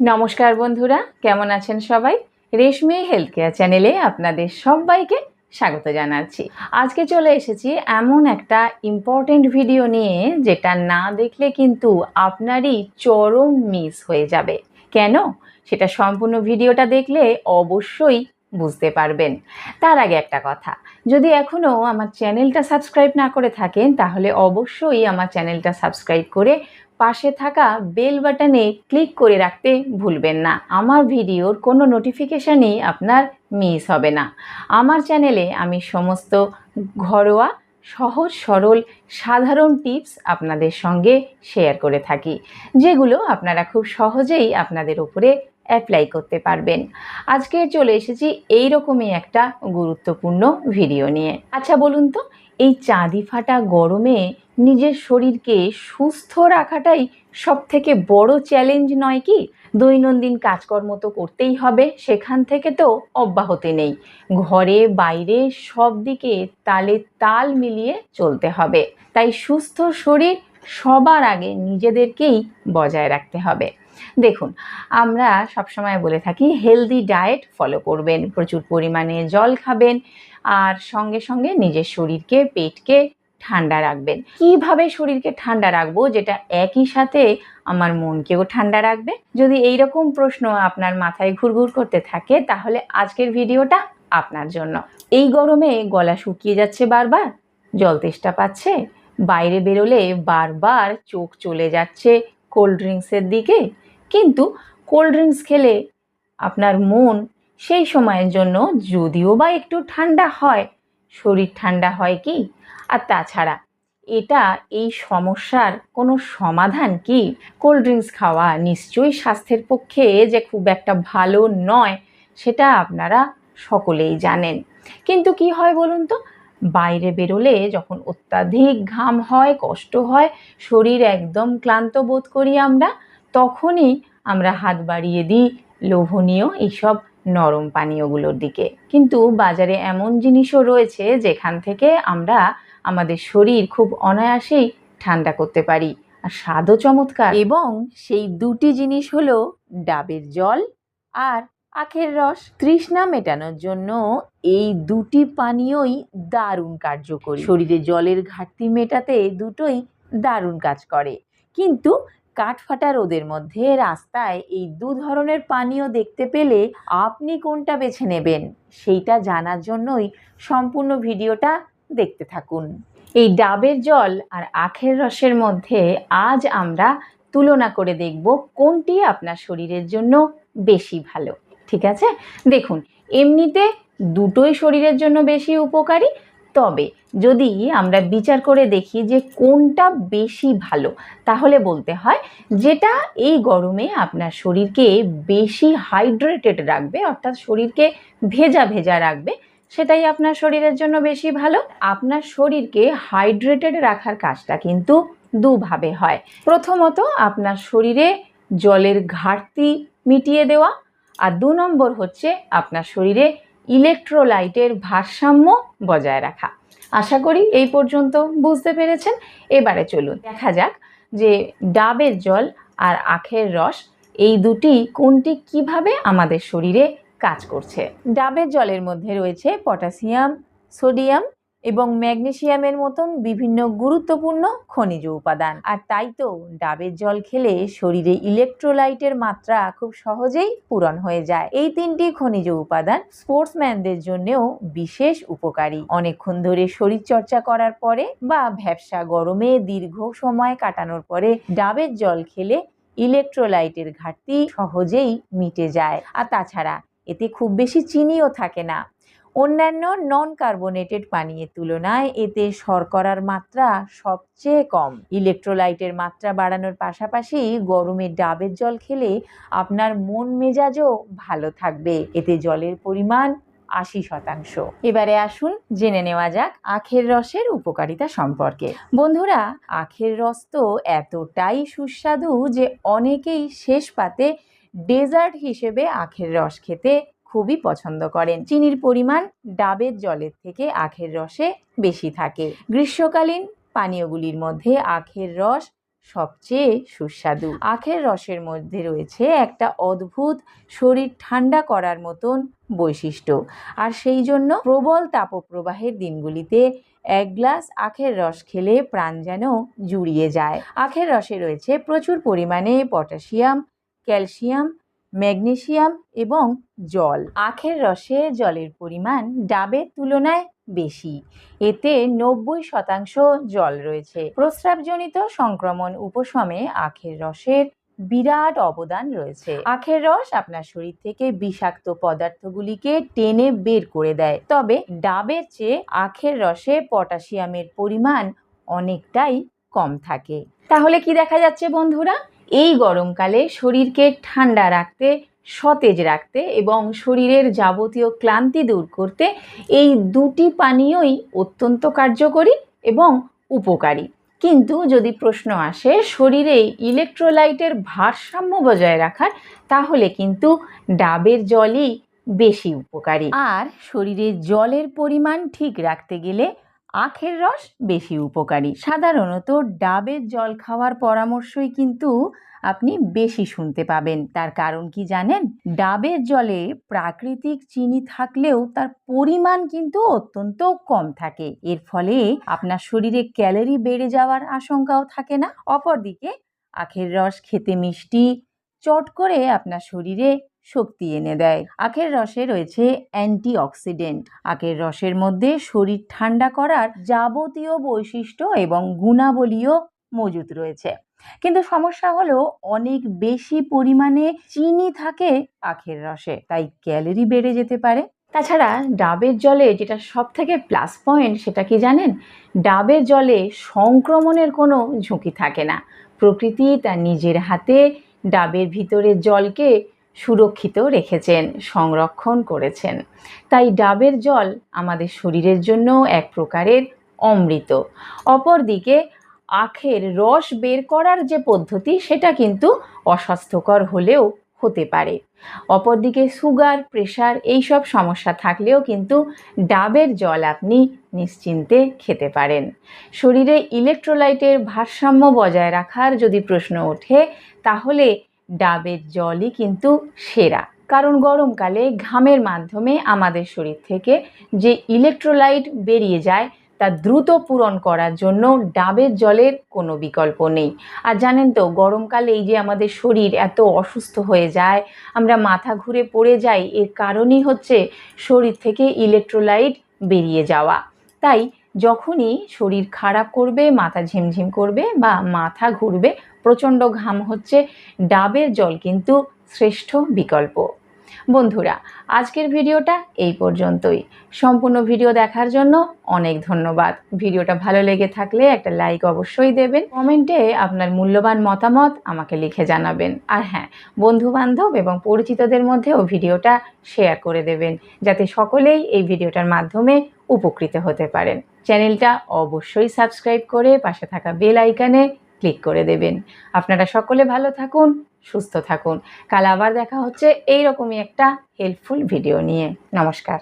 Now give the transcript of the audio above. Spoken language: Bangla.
নমস্কার বন্ধুরা, কেমন আছেন সবাই? রেশমি হেলথ কেয়ার চ্যানেলে আপনাদের সবাইকে স্বাগত জানাচ্ছি। আজকে চলে এসেছি এমন একটা ইম্পর্টেন্ট ভিডিও নিয়ে, যেটা না দেখলে কিন্তু আপনারই চরম মিস হয়ে যাবে। কেন? সেটা সম্পূর্ণ ভিডিওটা দেখলে অবশ্যই বুঝতে পারবেন। তার আগে একটা কথা, যদি এখনও আমার চ্যানেলটা সাবস্ক্রাইব না করে থাকেন, তাহলে অবশ্যই আমার চ্যানেলটা সাবস্ক্রাইব করে পাশে থাকা বেল বাটনে ক্লিক করে রাখতে ভুলবেন না। আমার ভিডিওর কোনো নোটিফিকেশানই আপনার মিস হবে না। আমার চ্যানেলে আমি সমস্ত ঘরোয়া, সহজ, সরল, সাধারণ টিপস আপনাদের সঙ্গে শেয়ার করে থাকি, যেগুলো আপনারা খুব সহজেই আপনাদের উপরে অ্যাপ্লাই করতে পারবেন। আজকে চলে এসেছি এই রকমই একটা গুরুত্বপূর্ণ ভিডিও নিয়ে। আচ্ছা বলুন তো, এই চাঁদি ফাটা গরমে নিজের শরীরকে সুস্থ রাখাটাই সব থেকে বড় চ্যালেঞ্জ নয় কি? দৈনন্দিন কাজকর্ম তো করতেই হবে, সেখান থেকে তো অব্যাহতি নেই। ঘরে, বাইরে সব দিকে তালে তাল মিলিয়ে চলতে হবে। তাই সুস্থ শরীর সবার আগে নিজেদেরকেই বজায় রাখতে হবে। দেখুন, আমরা সবসময় বলে থাকি হেলদি ডায়েট ফলো করবেন। প্রচুর পরিমাণে জল খাবেন আর সঙ্গে সঙ্গে নিজের শরীরকে, পেটকে ঠান্ডা রাখবেন। কীভাবে শরীরকে ঠান্ডা রাখব যেটা একই সাথে আমার মনকেও ঠান্ডা রাখবে? যদি এই রকম প্রশ্ন আপনার মাথায় ঘুরঘুর করতে থাকে, তাহলে আজকের ভিডিওটা আপনার জন্য। এই গরমে গলা শুকিয়ে যাচ্ছে বারবার, জল তেষ্টা পাচ্ছে, বাইরে বেরোলে বারবার চোখ চলে যাচ্ছে কোল্ড ড্রিঙ্কসের দিকে কিন্তু কোল্ড ড্রিঙ্কস খেলে আপনার মন সেই সময়ের জন্য যদিও বা একটু ঠান্ডা হয়, শরীর ঠান্ডা হয় কি? আর তাছাড়া এটা এই সমস্যার কোনো সমাধান কি? কোল্ড ড্রিঙ্কস খাওয়া নিশ্চয়ই স্বাস্থ্যের পক্ষে যে খুব একটা ভালো নয়, সেটা আপনারা সকলেই জানেন। কিন্তু কি হয় বলুন তো? বাইরে বেরোলে যখন অত্যাধিক ঘাম হয়, কষ্ট হয়, শরীর একদম ক্লান্ত বোধ করি আমরা তখনই আমরা হাত বাড়িয়ে দিই লোভনীয় এইসব নরম পানীয়গুলোর দিকে। কিন্তু বাজারে এমন জিনিসও রয়েছে যেখান থেকে আমরা আমাদের শরীর খুব অনায়াসেই ঠান্ডা করতে পারি। আর স্বাদও চমৎকার। এবং সেই দুটি জিনিস হলো ডাবের জল আর আখের রস। তৃষ্ণা মেটানোর জন্য এই দুটি পানীয়ই দারুণ কার্যকরী। শরীরে জলের ঘাটতি মেটাতে দুটোই দারুণ কাজ করে। কিন্তু কাঠফাটা রোদের মধ্যে রাস্তায় এই দু ধরনের পানীয় দেখতে পেলে আপনি কোনটা বেছে নেবেন? সেইটা জানার জন্যই সম্পূর্ণ ভিডিওটা দেখতে থাকুন। এই ডাবের জল আর আখের রসের মধ্যে আজ আমরা তুলনা করে দেখব কোনটি আপনার শরীরের জন্য বেশি ভালো। ঠিক আছে? দেখুন, এমনিতে দুটোই শরীরের জন্য বেশি উপকারী তবে যদি আমরা বিচার করে দেখি যে কোনটা বেশি ভালো, তাহলে বলতে হয় যেটা এই গরমে আপনার শরীরকে বেশি হাইড্রেটেড রাখবে, অর্থাৎ শরীরকে ভেজা ভেজা রাখবে, সেটাই আপনার শরীরের জন্য বেশি ভালো। আপনার শরীরকে হাইড্রেটেড রাখার কাজটা কিন্তু দুভাবে হয়। প্রথমত আপনার শরীরে জলের ঘাটতি মিটিয়ে দেওয়া, আর দু নম্বর হচ্ছে আপনার শরীরে ইলেকট্রোলাইটের ভারসাম্য বজায় রাখা। আশা করি এই পর্যন্ত বুঝতে পেরেছেন। এবারে চলুন দেখা যাক যে ডাবের জল আর আখের রস, এই দুটি কোনটি কীভাবে আমাদের শরীরে কাজ করছে। ডাবের জলের মধ্যে রয়েছে পটাশিয়াম, সোডিয়াম এবং ম্যাগনেশিয়ামের মতন বিভিন্ন গুরুত্বপূর্ণ খনিজ উপাদান। আর তাই তো ডাবের জল খেলে শরীরে ইলেকট্রোলাইটের মাত্রা খুব সহজেই পূরণ হয়ে যায়। এই তিনটি খনিজ উপাদান স্পোর্টসম্যানদের জন্যও বিশেষ উপকারী। অনেকক্ষণ ধরে শরীর চর্চা করার পরে বা ভ্যাবসা গরমে দীর্ঘ সময় কাটানোর পরে ডাবের জল খেলে ইলেকট্রোলাইটের ঘাটতি সহজেই মিটে যায়। আর তাছাড়া এতে খুব বেশি চিনিও থাকে না। অন্যান্য নন কার্বোনেটেড পানীয়ের তুলনায় এতে শর্করার মাত্রা সবচেয়ে কম। ইলেকট্রোলাইটের মাত্রা বাড়ানোর পাশাপাশি গরমে ডাবের জল খেলে আপনার মন মেজাজও ভালো থাকবে। এতে জলের পরিমাণ আশি শতাংশ। এবারে আসুন জেনে নেওয়া যাক আখের রসের উপকারিতা সম্পর্কে। বন্ধুরা, আখের রস তো এতটাই সুস্বাদু যে অনেকেই শেষ পাতে ডেজার্ট হিসেবে আখের রস খেতে খুবই পছন্দ করেন। চিনির পরিমাণ ডাবের জলের থেকে আখের রসে বেশি থাকে। গ্রীষ্মকালীন পানীয়গুলির মধ্যে আখের রস সবচেয়ে সুস্বাদু। আখের রসের মধ্যে রয়েছে একটা অদ্ভুত শরীর ঠান্ডা করার মতন বৈশিষ্ট্য। আর সেই জন্য প্রবল তাপপ্রবাহের দিনগুলিতে এক গ্লাস আখের রস খেলে প্রাণ যেন জুড়িয়ে যায়। আখের রসে রয়েছে প্রচুর পরিমাণে পটাশিয়াম, ক্যালসিয়াম ম্যাগনেসিয়াম এবং জল। আখের রসে জলের পরিমাণ ডাবের তুলনায় বেশি। এতে নব্বই শতাংশ জল রয়েছে। প্রস্রাবজনিত সংক্রমণ উপশমে আখের রসের বিরাট অবদান রয়েছে। আখের রস আপনার শরীর থেকে বিষাক্ত পদার্থগুলিকে টেনে বের করে দেয়। তবে ডাবের চেয়ে আখের রসে পটাশিয়ামের পরিমাণ অনেকটাই কম থাকে। তাহলে কি দেখা যাচ্ছে বন্ধুরা? এই গরমকালে শরীরকে ঠান্ডা রাখতে, সতেজ রাখতে এবং শরীরের যাবতীয় ক্লান্তি দূর করতে এই দুটি পানীয়ই অত্যন্ত কার্যকরী এবং উপকারী। কিন্তু যদি প্রশ্ন আসে শরীরে ইলেকট্রোলাইটের ভারসাম্য বজায় রাখার, তাহলে কিন্তু ডাবের জলই বেশি উপকারী। আর শরীরে জলের পরিমাণ ঠিক রাখতে গেলে আখের রস বেশি উপকারী। সাধারণত ডাবের জল খাওয়ার পরামর্শই কিন্তু আপনি বেশি শুনতে পাবেন। তার কারণ কি জানেন? ডাবের জলে প্রাকৃতিক চিনি থাকলেও তার পরিমাণ কিন্তু অত্যন্ত কম থাকে। এর ফলে আপনার শরীরে ক্যালোরি বেড়ে যাওয়ার আশঙ্কাও থাকে না। অপরদিকে আখের রস খেতে মিষ্টি, চট করে আপনার শরীরে শক্তি এনে দেয়। আখের রসে রয়েছে অ্যান্টিঅক্সিডেন্ট। আখের রসের মধ্যে শরীর ঠান্ডা করার যাবতীয় বৈশিষ্ট্য এবং গুণাবলীও মজুত রয়েছে। কিন্তু সমস্যা হলো অনেক বেশি পরিমাণে চিনি থাকে আখের রসে, তাই ক্যালোরি বেড়ে যেতে পারে। তাছাড়া ডাবের জলে যেটা সব থেকে প্লাস পয়েন্ট সেটা কি জানেন? ডাবের জলে সংক্রমণের কোনো ঝুঁকি থাকে না। প্রকৃতি তার নিজের হাতে ডাবের ভিতরের জলকে সুরক্ষিত রেখেছেন, সংরক্ষণ করেছেন। তাই ডাবের জল আমাদের শরীরের জন্য এক প্রকারের অমৃত। অপরদিকে আখের রস বের করার যে পদ্ধতি, সেটা কিন্তু অস্বাস্থ্যকর হলেও হতে পারে। অপরদিকে সুগার, প্রেশার এইসব সমস্যা থাকলেও কিন্তু ডাবের জল আপনি নিশ্চিন্তে খেতে পারেন। শরীরে ইলেকট্রোলাইটের ভারসাম্য বজায় রাখার যদি প্রশ্ন ওঠে, তাহলে ডাবের জলই কিন্তু সেরা। কারণ গরমকালে ঘামের মাধ্যমে আমাদের শরীর থেকে যে ইলেকট্রোলাইট বেরিয়ে যায়, তা দ্রুত পূরণ করার জন্য ডাবের জলের কোনো বিকল্প নেই। আর জানেন তো, গরমকালে এই যে আমাদের শরীর এত অসুস্থ হয়ে যায়, আমরা মাথা ঘুরে পড়ে যাই, এর কারণই হচ্ছে শরীর থেকে ইলেকট্রোলাইট বেরিয়ে যাওয়া। তাই যখনই শরীর খারাপ করবে, মাথা ঝিমঝিম করবে বা মাথা ঘুরবে প্রচণ্ড ঘাম হচ্ছে, ডাবের জল কিন্তু শ্রেষ্ঠ বিকল্প। বন্ধুরা, আজকের ভিডিওটা এই পর্যন্তই। সম্পূর্ণ ভিডিও দেখার জন্য অনেক ধন্যবাদ। ভিডিওটা ভালো লেগে থাকলে একটা লাইক অবশ্যই দেবেন। কমেন্টে আপনার মূল্যবান মতামত আমাকে লিখে জানাবেন। আর হ্যাঁ বন্ধু বান্ধব এবং পরিচিতদের মধ্যেও ভিডিওটা শেয়ার করে দেবেন, যাতে সকলেই এই ভিডিওটার মাধ্যমে উপকৃত হতে পারেন। চ্যানেলটা অবশ্যই সাবস্ক্রাইব করে পাশে থাকা বেল আইকনে ক্লিক করে দেবেন। আপনারা সকলে ভালো থাকুন, সুস্থ থাকুন। কাল আবার দেখা হচ্ছে এই রকমই একটা হেল্পফুল ভিডিও নিয়ে। নমস্কার।